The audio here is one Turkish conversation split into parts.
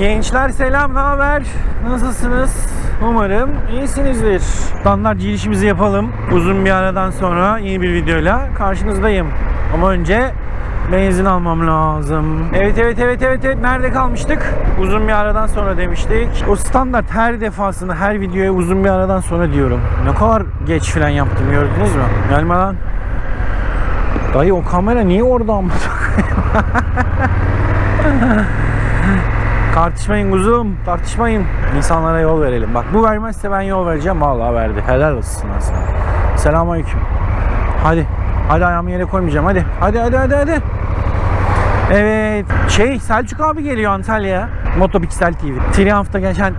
Gençler selam, ne haber? Nasılsınız? Umarım iyisinizdir. Standart girişimizi yapalım. Uzun bir aradan sonra yeni bir videoyla karşınızdayım. Ama önce benzin almam lazım. Evet evet evet evet evet nerede kalmıştık? Uzun bir aradan sonra demiştik. O standart her defasında her videoya uzun bir aradan sonra diyorum. Ne kadar geç falan yaptım gördünüz mü? Gelme lan. Dayı o kamera niye orada amına Tartışmayın kuzum, tartışmayın. İnsanlara yol verelim. Bak bu vermezse ben yol vereceğim. Vallahi verdi. Helal olsun sana. Selamünaleyküm. Hadi. Hadi ayağımı yere koymayacağım. Hadi. Hadi hadi hadi hadi. Evet. Şey Selçuk abi geliyor Antalya'ya. Motopiksel TV. Triumph'ta geçen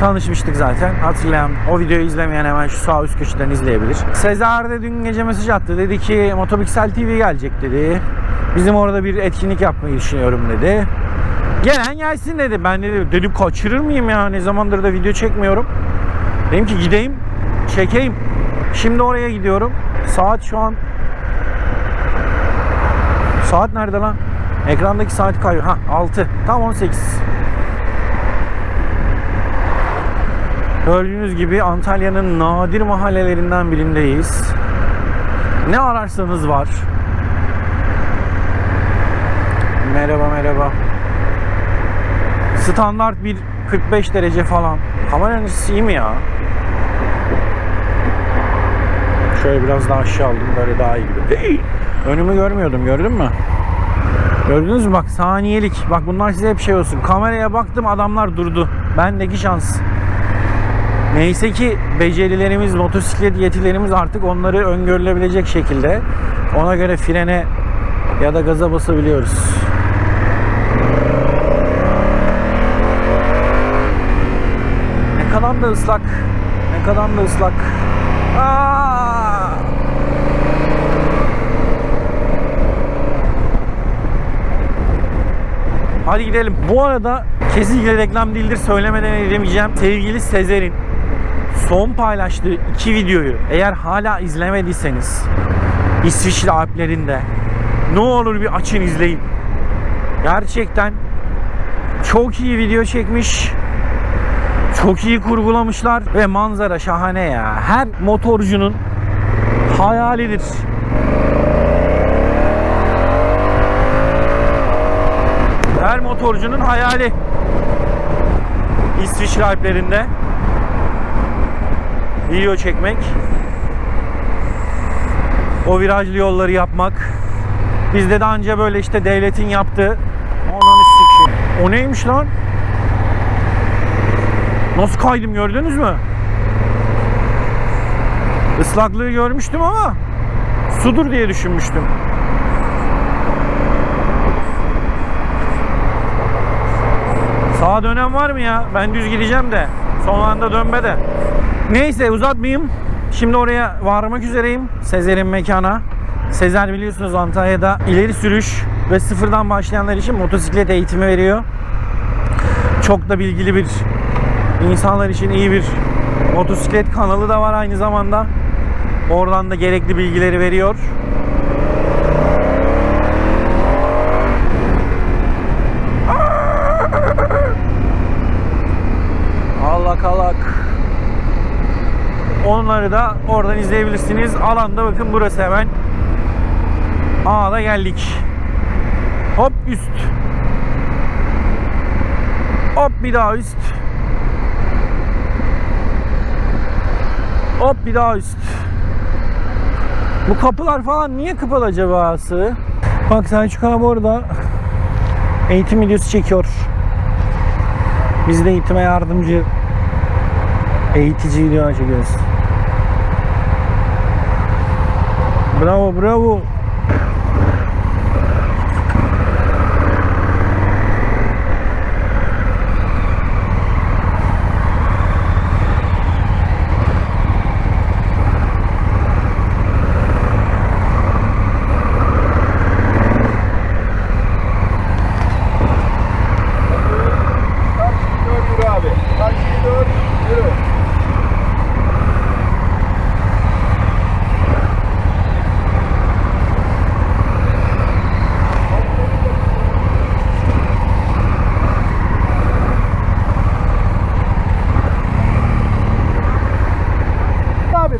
tanışmıştık zaten. Hatırlayan, o videoyu izlemeyen hemen şu sağ üst köşeden izleyebilir. Sezer de dün gece mesaj attı. Dedi ki Motopiksel TV gelecek dedi. Bizim orada bir etkinlik yapmayı düşünüyorum dedi. Gelen gelsin dedi. Ben dedim, dedim kaçırır mıyım ya? Ne zamandır da video çekmiyorum. Dedim ki gideyim, çekeyim. Şimdi oraya gidiyorum. Saat şu an Saat nerede lan? Ekrandaki saat kayıyor. Ha 6. Tam 18. Gördüğünüz gibi Antalya'nın nadir mahallelerinden birindeyiz. Ne ararsanız var. Merhaba merhaba. Standart bir 45 derece falan. Kameranız iyi mi ya? Şöyle biraz daha aşağı aldım böyle daha iyi gibi. Önümü görmüyordum gördün mü? Gördünüz mü bak saniyelik. Bak bunlar size hep şey olsun. Kameraya baktım adamlar durdu. Bendeki şans. Neyse ki becerilerimiz, motosiklet yetilerimiz artık onları öngörülebilecek şekilde ona göre frene ya da gaza basabiliyoruz. Ne kadar da ıslak. Ne kadar da ıslak. Aa! Hadi gidelim. Bu arada kesinlikle reklam değildir söylemeden edemeyeceğim. Sevgili Sezer'in son paylaştığı iki videoyu eğer hala izlemediyseniz İsviçre Alplerinde ne olur bir açın izleyin. Gerçekten çok iyi video çekmiş. Çok iyi kurgulamışlar ve manzara şahane ya. Her motorcunun hayalidir. Her motorcunun hayali. İsviçre Alplerinde video çekmek. O virajlı yolları yapmak. Bizde de anca böyle işte devletin yaptığı. O neymiş lan? Nasıl kaydım gördünüz mü? Islaklığı görmüştüm ama sudur diye düşünmüştüm. Sağa dönen var mı ya? Ben düz gideceğim de. Son anda dönme de. Neyse uzatmayayım. Şimdi oraya varmak üzereyim. Sezer'in mekana. Sezer biliyorsunuz Antalya'da ileri sürüş ve sıfırdan başlayanlar için motosiklet eğitimi veriyor. Çok da bilgili bir insanlar için iyi bir motosiklet kanalı da var aynı zamanda. Oradan da gerekli bilgileri veriyor. Allah kalak. Onları da oradan izleyebilirsiniz. Alanda bakın burası hemen. Aa da geldik. Hop üst. Hop bir daha üst. Hop bir daha üst. Bu kapılar falan niye kapalı acaba Sığ? Bak Selçuk abi orada eğitim videosu çekiyor. Biz de eğitime yardımcı eğitici video çekiyoruz. Bravo bravo.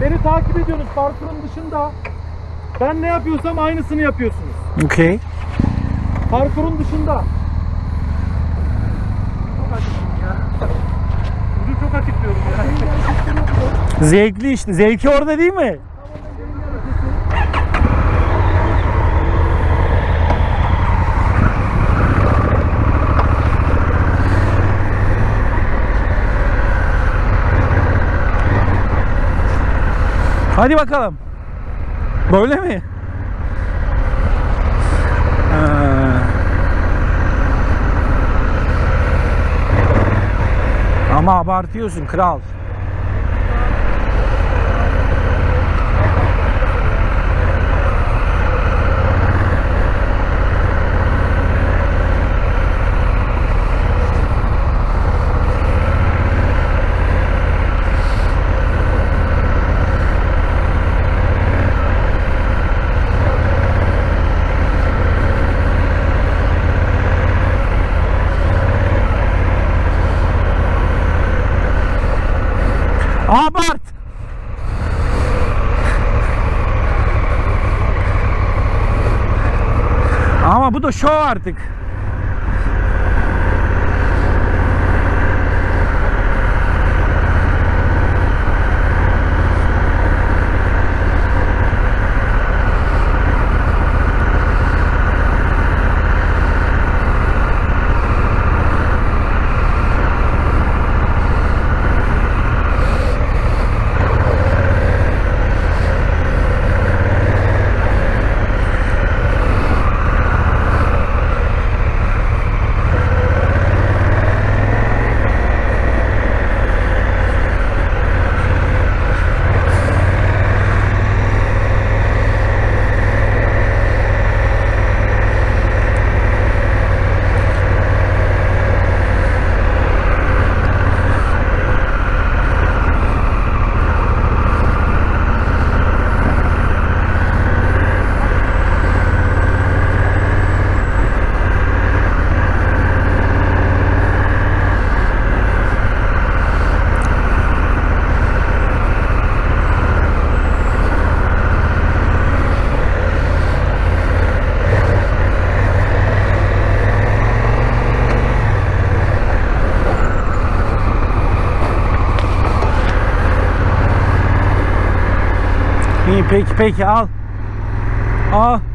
Yapıyorsunuz parkurun dışında. Ben ne yapıyorsam aynısını yapıyorsunuz. Okay. Parkurun dışında. Çok acıktım ya. Bugün çok acıkıyorum ya. Zevkli işte. Zevki orada değil mi? Hadi bakalım. Böyle mi? Ama abartıyorsun kral. Ama bu da şov artık. İyi peki peki al. Al.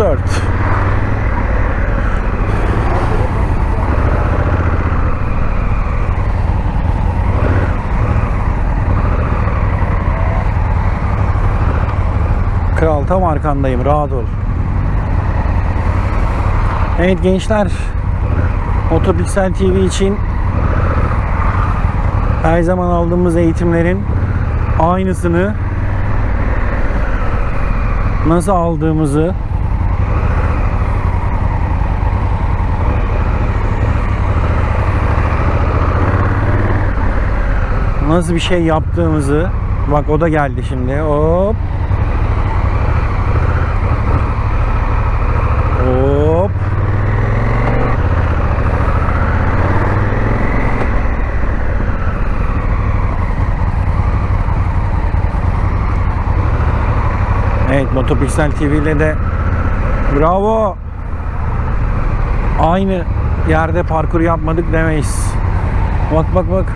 4. Kral tam arkandayım rahat ol. Evet gençler Otopiksel TV için her zaman aldığımız eğitimlerin aynısını nasıl aldığımızı nasıl bir şey yaptığımızı bak o da geldi şimdi hop hop Evet Motopiksel TV ile de bravo aynı yerde parkur yapmadık demeyiz. Bak bak bak.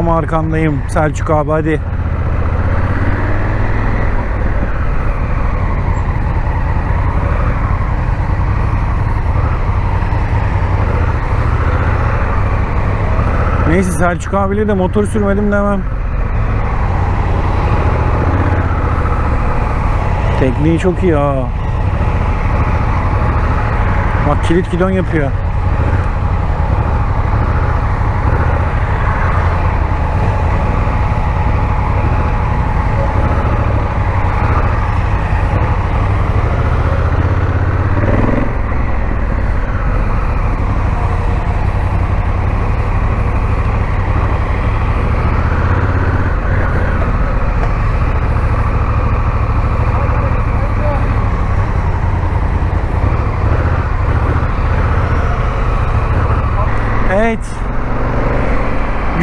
Tam arkandayım Selçuk abi hadi. Neyse Selçuk abiyle de motor sürmedim demem. Tekniği çok iyi ha. Bak kilit gidon yapıyor. Evet.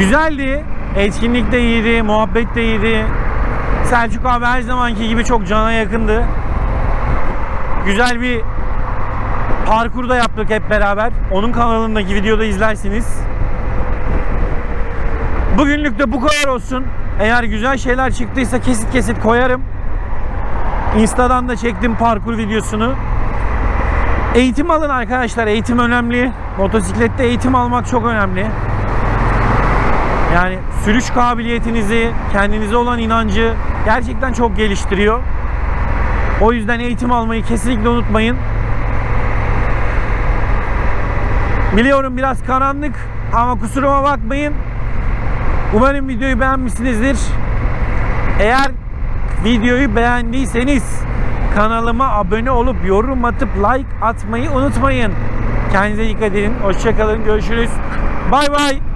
Güzeldi. Etkinlik de iyiydi, muhabbet de iyiydi. Selçuk abi her zamanki gibi çok cana yakındı. Güzel bir parkur da yaptık hep beraber. Onun kanalındaki videoda izlersiniz. Bugünlük de bu kadar olsun. Eğer güzel şeyler çıktıysa kesit kesit koyarım. Insta'dan da çektim parkur videosunu. Eğitim alın arkadaşlar. Eğitim önemli. Motosiklette eğitim almak çok önemli. Yani sürüş kabiliyetinizi, kendinize olan inancı gerçekten çok geliştiriyor. O yüzden eğitim almayı kesinlikle unutmayın. Biliyorum biraz karanlık ama kusuruma bakmayın. Umarım videoyu beğenmişsinizdir. Eğer videoyu beğendiyseniz kanalıma abone olup yorum atıp like atmayı unutmayın. Kendinize dikkat edin. Hoşçakalın. Görüşürüz. Bay bay.